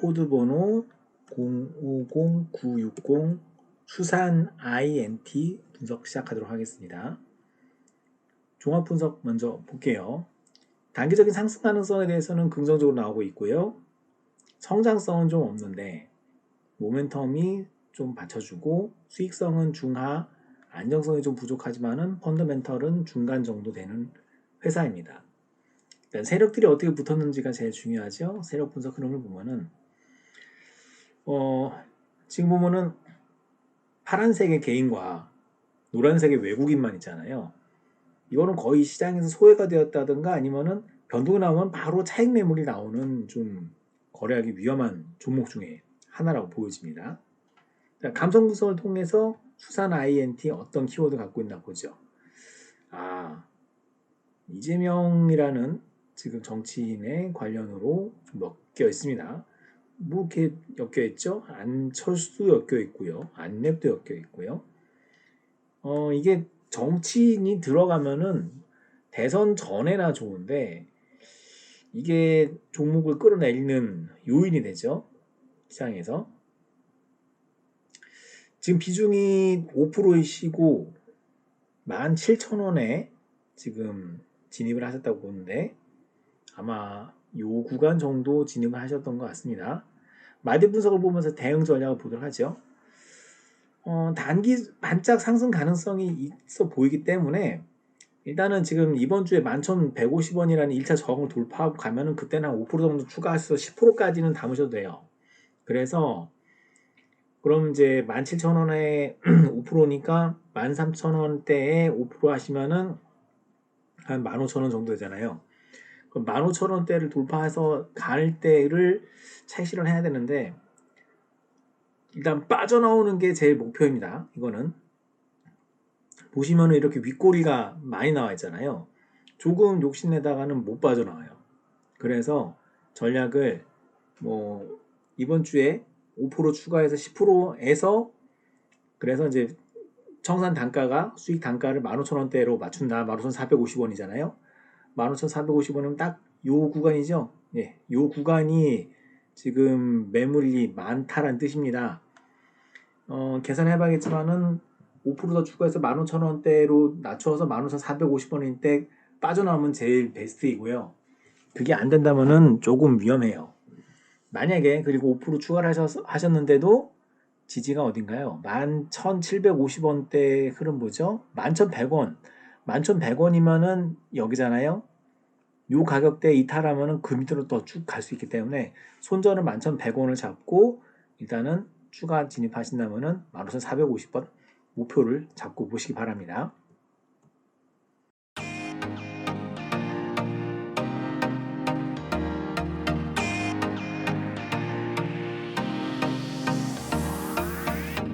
코드 번호 050960 수산 INT 분석 시작하도록 하겠습니다. 종합 분석 먼저 볼게요. 단기적인 상승 가능성에 대해서는 긍정적으로 나오고 있고요. 성장성은 좀 없는데 모멘텀이 좀 받쳐주고 수익성은 중하, 안정성이 좀 부족하지만은 펀더멘털은 중간 정도 되는 회사입니다. 세력들이 어떻게 붙었는지가 제일 중요하죠. 세력 분석 흐름을 보면은 어, 지금 보면은 파란색의 개인과 노란색의 외국인만 있잖아요. 이거는 거의 시장에서 소외가 되었다든가 아니면은 변동이 나오면 바로 차익 매물이 나오는 좀 거래하기 위험한 종목 중에 하나라고 보여집니다. 자, 감성 분석을 통해서 수산 INT 어떤 키워드 갖고 있나 보죠. 아, 이재명이라는 지금 정치인의 관련으로 좀 엮여 있습니다. 뭐 이렇게 엮여 있죠? 안철수도 엮여 있고요. 안랩도 엮여 있고요. 어, 이게 정치인이 들어가면은 대선 전에나 좋은데 이게 종목을 끌어내리는 요인이 되죠. 시장에서. 지금 비중이 5%이시고 17,000원에 지금 진입을 하셨다고 보는데 아마 요 구간 정도 진입을 하셨던 것 같습니다. 마디 분석을 보면서 대응 전략을 보도록 하죠. 어, 단기 반짝 상승 가능성이 있어 보이기 때문에 일단은 지금 이번 주에 11,150원이라는 1차 저항을 돌파하고 가면은 그때는 한 5% 정도 추가해서 10%까지는 담으셔도 돼요. 그래서 그럼 이제 17,000원에 5%니까 13,000원대에 5% 하시면은 한 15,000원 정도 되잖아요. 그럼 15,000원대를 돌파해서 갈 때를 차시를 해야 되는데 일단 빠져나오는 게 제일 목표입니다. 이거는 보시면은 이렇게 윗꼬리가 많이 나와 있잖아요. 조금 욕심내다가는 못 빠져나와요. 그래서 전략을 뭐 이번 주에 5% 추가해서 10%에서 그래서 이제 청산 단가가 수익 단가를 15,000원대로 맞춘다. 15,450원이잖아요. 15,450원이면 딱 요 구간이죠. 예, 요 구간이 지금 매물이 많다라는 뜻입니다. 어, 계산해봐야겠지만은 5%더 추가해서 15,000원대로 낮춰서 15,450원인데 빠져나오면 제일 베스트이고요. 그게 안 된다면은 조금 위험해요. 만약에 그리고 5% 추가를 하셔서, 하셨는데도 지지가 어딘가요? 11,750원대 흐름 보죠? 11,100원. 11,100원이면은 여기잖아요. 요 가격대에 이탈하면은 그 밑으로 더 쭉 갈 수 있기 때문에 손절은 11,100원을 잡고 일단은 추가 진입하신다면은 15,450원 목표를 잡고 보시기 바랍니다.